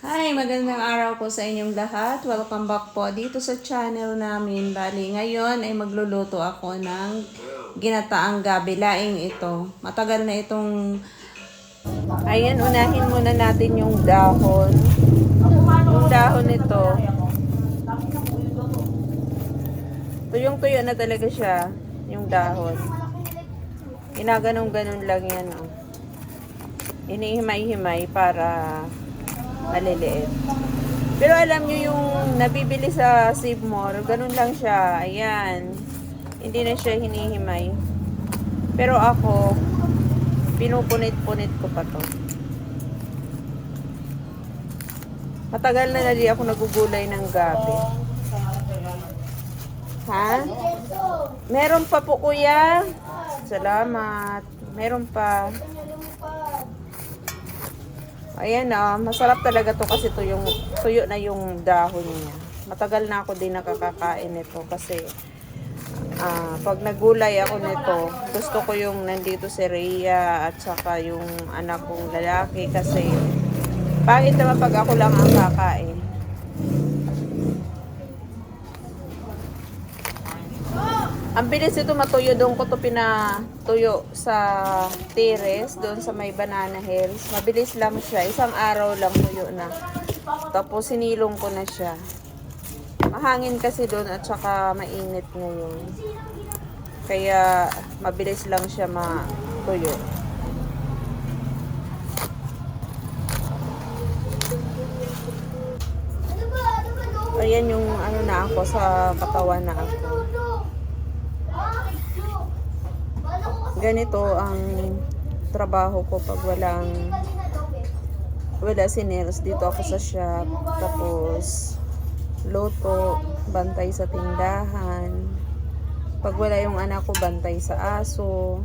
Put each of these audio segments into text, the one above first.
Hi, magandang araw po sa inyong lahat. Welcome back po dito sa channel namin. Bali, ngayon ay magluluto ako ng ginataang gabi. Laing ito. Matagal na itong... Ayan, unahin muna natin yung dahon. Yung dahon nito. Tuyong-tuyo na talaga siya. Yung dahon. Ginaganong-ganon lang yan, oh. Inihimay-himay para maliliit. Pero alam nyo yung nabibili sa Save More, ganun lang siya. Ayan. Hindi na siya hinihimay. Pero ako, pinupunit-punit ko pa to. Matagal na na ako nagugulay ng gabi. Ha? Meron pa po kuya. Salamat. Meron pa. Ayan na, masarap talaga to kasi to yung, tuyo na yung dahon niya. Matagal na ako din nakakakain nito kasi ah, pag nagulay ako nito, gusto ko yung nandito si Rhea at saka yung anak kong lalaki kasi pangit naman pag ako lang ang kakain. Ang bilis ito matuyo doon ko to pinatuyo sa terrace doon sa may banana hills. Mabilis lang siya. Isang araw lang tuyo na. Tapos sinilong ko na siya. Mahangin kasi doon at saka mainit ngayon. Kaya mabilis lang siya matuyo. Ayan yung ano na ako sa katawan na ako. Ganito ang trabaho ko pag walang wala si Nels. Dito ako sa shop tapos loto bantay sa tindahan. Pag wala yung anak ko bantay sa aso.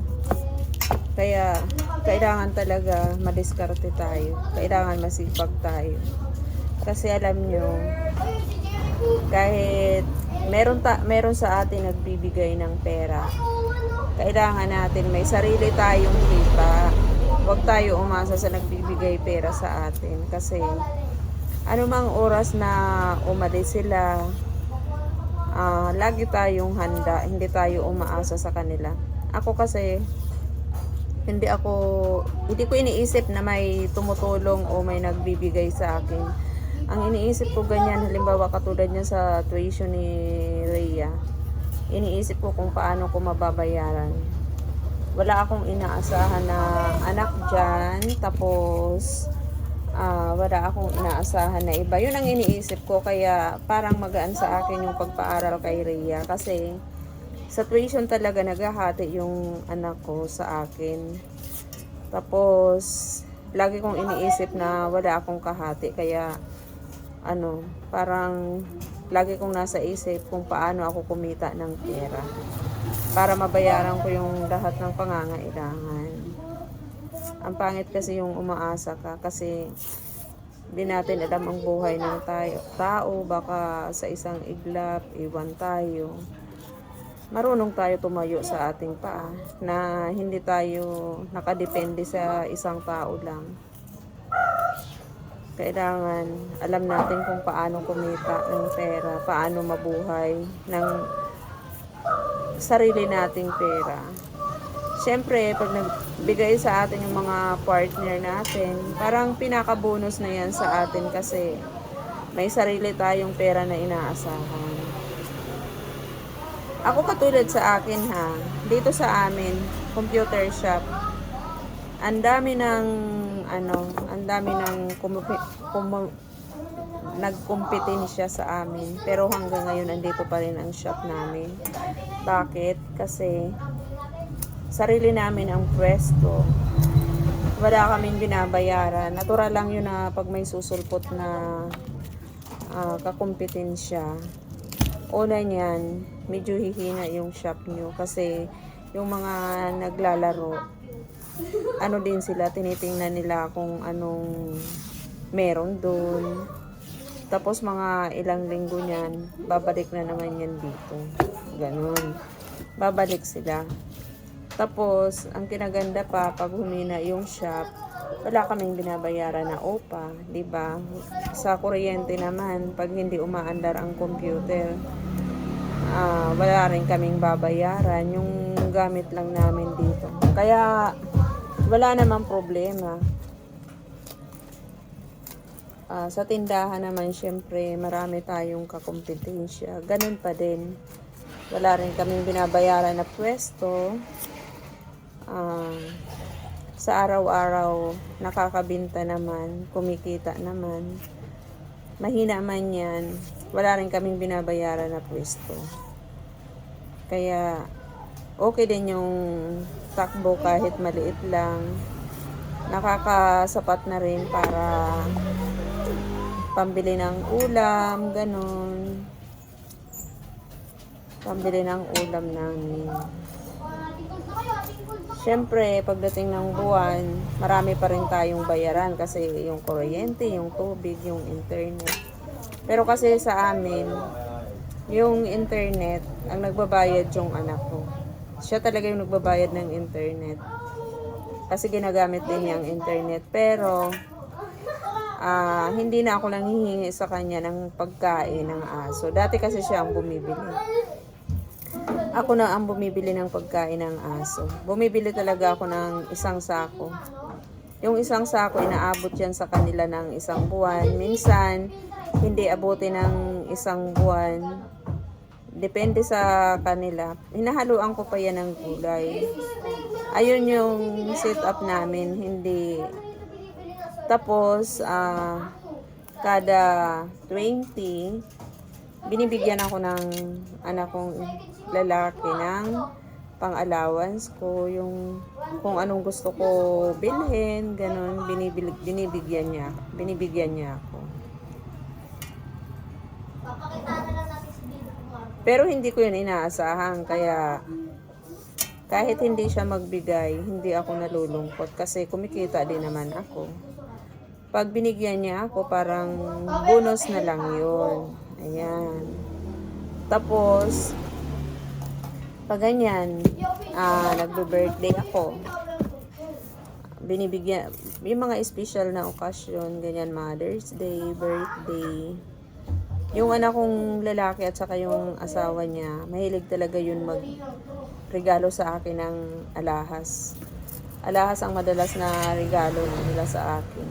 Kaya kailangan talaga madiskarte tayo. Kailangan masipag tayo. Kasi alam nyo kahit meron ta meron sa atin nagbibigay ng pera kailangan natin may sarili tayong kita. Huwag tayo umasa sa nagbibigay pera sa atin kasi anumang oras na umalis sila, ah, lagi tayong handa, hindi tayo umaasa sa kanila. Ako kasi hindi ako hindi ko iniisip na may tumutulong o may nagbibigay sa akin. Ang iniisip ko ganyan, halimbawa katulad niya sa tuition ni Rhea iniisip ko kung paano ko mababayaran. Wala akong inaasahan na anak dyan, tapos ah, wala akong inaasahan na iba. Yun ang iniisip ko, kaya parang magaan sa akin yung pagpaaral kay Rhea. Kasi sa tuition talaga naghahati yung anak ko sa akin. Tapos, lagi kong iniisip na wala akong kahati, kaya ano, parang lagi kong nasa isip kung paano ako kumita ng pera para mabayaran ko yung lahat ng pangangailangan. Ang pangit kasi yung umaasa ka kasi di natin alam ang buhay ng tayo, tao, baka sa isang iglap, iwan tayo. Marunong tayo tumayo sa ating paa na hindi tayo nakadepende sa isang tao lang kailangan alam natin kung paano kumita ng pera, paano mabuhay ng sarili nating pera. Siyempre, pag nagbigay sa atin yung mga partner natin, parang pinaka-bonus na yan sa atin kasi may sarili tayong pera na inaasahan. Ako katulad sa akin ha, dito sa amin, computer shop, ang dami ng ano, ang dami ng kumu, nagkumpetensya sa amin. Pero hanggang ngayon andito pa rin ang shop namin. Bakit? Kasi sarili namin ang pwesto. Wala kaming binabayaran. Natural lang yun na pag may susulpot na uh, kakumpetensya. Una niyan, medyo hihina yung shop nyo kasi yung mga naglalaro, ano din sila, tinitingnan nila kung anong meron doon. Tapos mga ilang linggo niyan, babalik na naman yan dito. Ganun. Babalik sila. Tapos, ang kinaganda pa, pag humina yung shop, wala kaming binabayaran na OPA, 'di ba? Sa kuryente naman, pag hindi umaandar ang computer, ah, wala rin kaming babayaran yung gamit lang namin dito. Kaya wala namang problema. Ah, sa tindahan naman, syempre, marami tayong kakompetensya. Ganun pa din. Wala rin kaming binabayaran na pwesto. Ah, sa araw-araw, nakakabinta naman, kumikita naman. Mahina man yan, wala rin kaming binabayaran na pwesto. Kaya, okay din yung takbo kahit maliit lang. Nakakasapat na rin para pambili ng ulam, ganun. Pambili ng ulam namin. Siyempre, pagdating ng buwan, marami pa rin tayong bayaran kasi yung kuryente, yung tubig, yung internet. Pero kasi sa amin, yung internet, ang nagbabayad yung anak ko. Siya talaga yung nagbabayad ng internet. Kasi ginagamit din niya ang internet. Pero, ah hindi na ako lang hihingi sa kanya ng pagkain ng aso. Dati kasi siya ang bumibili. Ako na ang bumibili ng pagkain ng aso. Bumibili talaga ako ng isang sako. Yung isang sako, inaabot yan sa kanila ng isang buwan. Minsan, hindi abutin ng isang buwan. Depende sa kanila. Hinahaluan ko pa yan ng gulay. Ayun yung setup namin. Hindi. Tapos, ah, kada 20, binibigyan ako ng anak kong lalaki ng pang-allowance ko, yung kung anong gusto ko bilhin, ganun, binibigyan niya, binibigyan niya ako. Pero hindi ko yun inaasahan, kaya kahit hindi siya magbigay, hindi ako nalulungkot kasi kumikita din naman ako. Pag binigyan niya ako, parang bonus na lang yun. Ayan. Tapos, pag ganyan, ah, nagbe-birthday ako, binibigyan, yung mga special na okasyon, ganyan, Mother's Day, birthday, yung anak kong lalaki at saka yung asawa niya, mahilig talaga yun mag regalo sa akin ng alahas. Alahas ang madalas na regalo nila sa akin.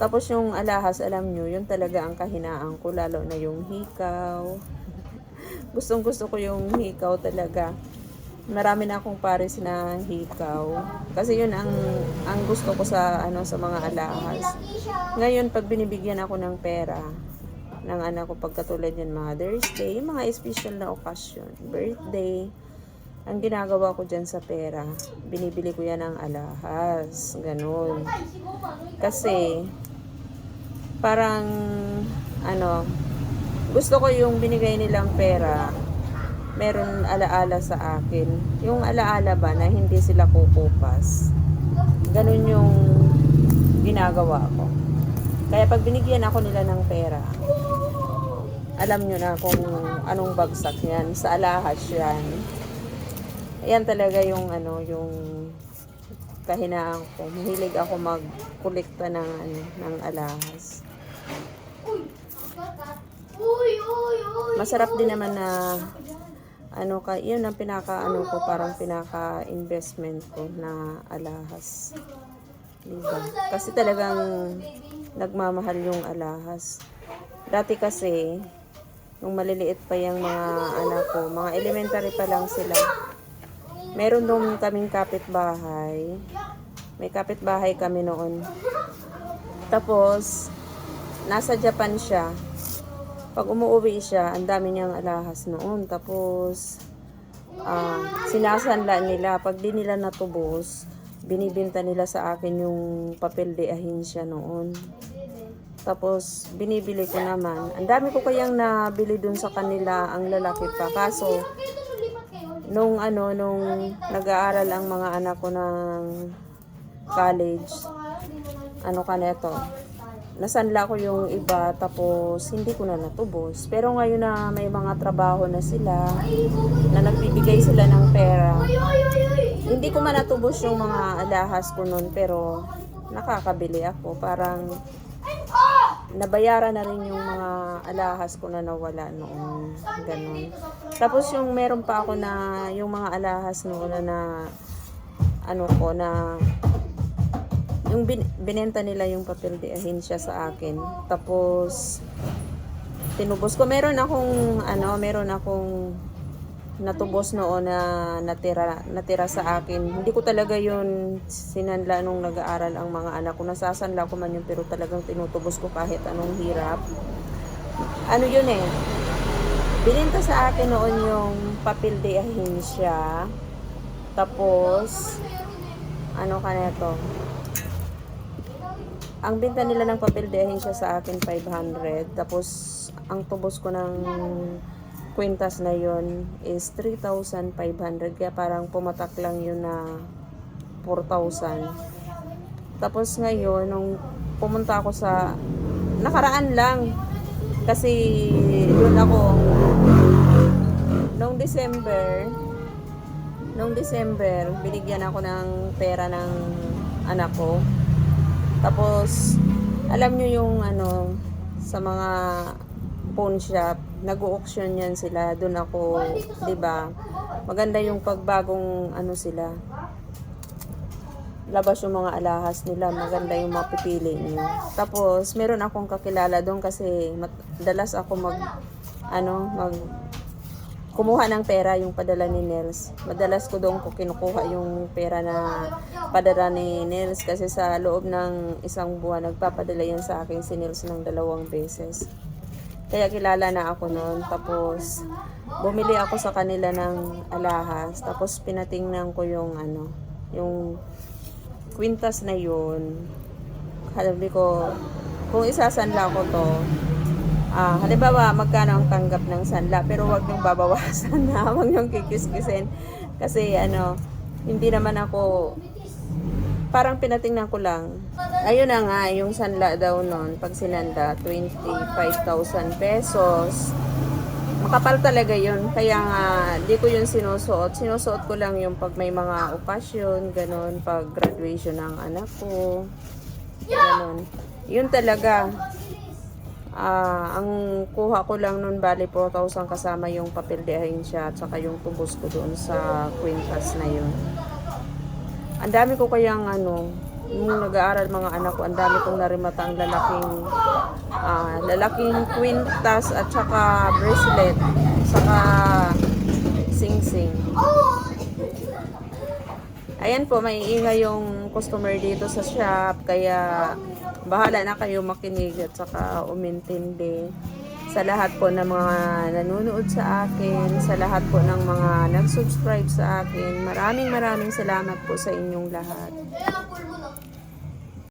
Tapos yung alahas, alam nyo, yun talaga ang kahinaan ko, lalo na yung hikaw. Gustong gusto ko yung hikaw talaga. Marami na akong pares na hikaw. Kasi yun ang ang gusto ko sa ano sa mga alahas. Ngayon pag binibigyan ako ng pera ng anak ko pagkatulad yan Mother's Day, mga special na okasyon, birthday, ang ginagawa ko dyan sa pera, binibili ko yan ng alahas. Ganun. Kasi, parang, ano, gusto ko yung binigay nilang pera, meron alaala sa akin. Yung alaala ba na hindi sila kukupas. Ganun yung ginagawa ko. Kaya pag binigyan ako nila ng pera, alam nyo na kung anong bagsak yan. Sa alahas yan. Ayan talaga yung ano, yung kahinaan ko. Mahilig ako magkolekta ng ano, ng alahas. Masarap din naman na ano ka, yun ang pinaka ano ko, parang pinaka investment ko na alahas. Diba? Kasi talagang nagmamahal yung alahas. Dati kasi, nung maliliit pa yung mga anak ko, mga elementary pa lang sila, meron doon kaming kapitbahay. May kapitbahay kami noon. Tapos, nasa Japan siya. Pag umuwi siya, ang dami niyang alahas noon. Tapos, ah, sinasanla nila. Pag di nila natubos, binibinta nila sa akin yung papel de ahinsya noon. Tapos, binibili ko naman. Ang dami ko kayang nabili dun sa kanila, ang lalaki pa. Kaso, nung ano, nung nag-aaral ang mga anak ko ng college, ano ka neto, nasanla ko yung iba, tapos hindi ko na natubos. Pero ngayon na may mga trabaho na sila, na nagbibigay sila ng pera, hindi ko man natubos yung mga alahas ko noon, pero nakakabili ako. Parang nabayaran na rin yung mga alahas ko na nawala noon. Ganun. Tapos yung meron pa ako na yung mga alahas noon na, na ano ko na yung bin, binenta nila yung papel de ahensya sa akin. Tapos tinubos ko. Meron akong ano, meron akong natubos noon na natira natira sa akin. Hindi ko talaga yun sinanla nung nag-aaral ang mga anak ko. Nasasanla ko man yun pero talagang tinutubos ko kahit anong hirap. Ano yun eh. Bininta sa akin noon yung papel de ahensya. Tapos ano ka na ito? Ang benta nila ng papel de ahensya sa akin 500. Tapos ang tubos ko ng kwintas na yon is 3,500. Kaya parang pumatak lang yun na 4,000. Tapos ngayon, nung pumunta ako sa, nakaraan lang. Kasi doon ako, nung December, nung December, binigyan ako ng pera ng anak ko. Tapos, alam nyo yung ano, sa mga pawn shop, nag-auction yan sila. Doon ako, 'di ba? Maganda yung pagbagong ano sila. Labas yung mga alahas nila, maganda yung mapipili niyo. Tapos, meron akong kakilala doon kasi madalas ako mag ano, mag kumuha ng pera yung padala ni Nels. Madalas ko doon ko kinukuha yung pera na padala ni Nels kasi sa loob ng isang buwan nagpapadala yan sa akin si Nels ng dalawang beses. Kaya kilala na ako noon. Tapos bumili ako sa kanila ng alahas. Tapos pinatingnan ko yung ano, yung kwintas na yun. Sabi ko, kung isasanla ko to, Ah, halimbawa, magkano ang tanggap ng sanla, pero wag niyong babawasan na, wag niyong kikis-kisin. Kasi ano, hindi naman ako, parang pinatingnan ko lang. Ayun na nga, yung sanla daw noon, pag sinanda, 25,000 pesos. Makapal talaga yun. Kaya nga, di ko yun sinusuot. Sinusuot ko lang yung pag may mga okasyon, ganun, pag graduation ng anak ko. Ganun. Yun talaga. Ah, ang kuha ko lang nun bali 4,000 kasama yung papel de ahensya at saka yung tubos ko doon sa kwintas na yun. Ang dami ko kayang ano, nung nag-aaral mga anak ko, ang dami kong narimata ang lalaking ah, lalaking kwintas at saka bracelet, saka sing-sing. Ayan po, may ingay yung customer dito sa shop, kaya bahala na kayo makinig at saka umintindi sa lahat po ng mga nanonood sa akin, sa lahat po ng mga nag-subscribe sa akin. Maraming maraming salamat po sa inyong lahat.